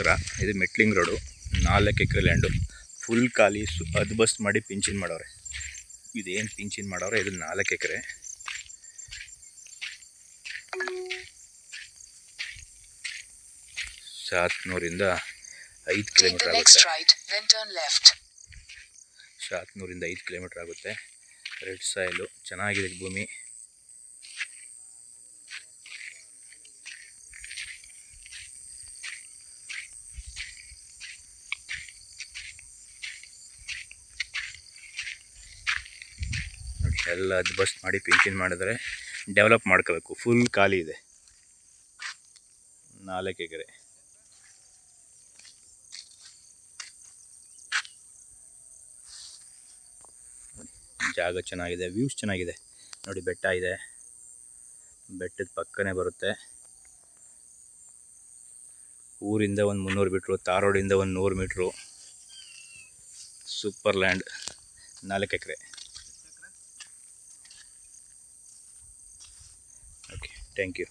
ನಮಸ್ಕಾರ ಇದು metalling road ನಾಲ್ಕು ಎಕರೆ ಲ್ಯಾಂಡು ಫುಲ್ ಖಾಲಿ ಸು ಅದು ಬಸ್ ಮಾಡಿ ಪಿಂಚಿನ್ ಮಾಡವ್ರೆ ಇದೇನು ಪಿಂಚಿನ್ ಮಾಡವ್ರೆ ಇದು ನಾಲ್ಕು ಎಕರೆ. ಸಾತ್ನೂರಿಂದ ಐದು ಕಿಲೋಮೀಟರ್ ಆಗುತ್ತೆ. ಸಾತ್ನೂರಿಂದ ಐದು ಕಿಲೋಮೀಟರ್ ಆಗುತ್ತೆ. ರೆಡ್ ಸಾಯಿಲು ಚೆನ್ನಾಗಿದೆ ಭೂಮಿ. ಎಲ್ಲ ಅಡ್ಜಸ್ಟ್ ಮಾಡಿ ಪಿಂಚಿನ್ ಮಾಡಿದ್ರೆ ಡೆವಲಪ್ ಮಾಡ್ಕೋಬೇಕು. ಫುಲ್ ಖಾಲಿ ಇದೆ. ನಾಲ್ಕು ಎಕರೆ. ಜಾಗ ಚೆನ್ನಾಗಿದೆ, ವ್ಯೂಸ್ ಚೆನ್ನಾಗಿದೆ. ನೋಡಿ, ಬೆಟ್ಟ ಇದೆ. ಬೆಟ್ಟದ ಪಕ್ಕನೇ ಬರುತ್ತೆ. ಊರಿಂದ ಒಂದು ಮುನ್ನೂರು ಮೀಟ್ರು ತಾರೋಡಿಂದ ಒಂದು ನೂರು ಮೀಟ್ರು. Super land. ನಾಲ್ಕು ಎಕರೆ. Thank you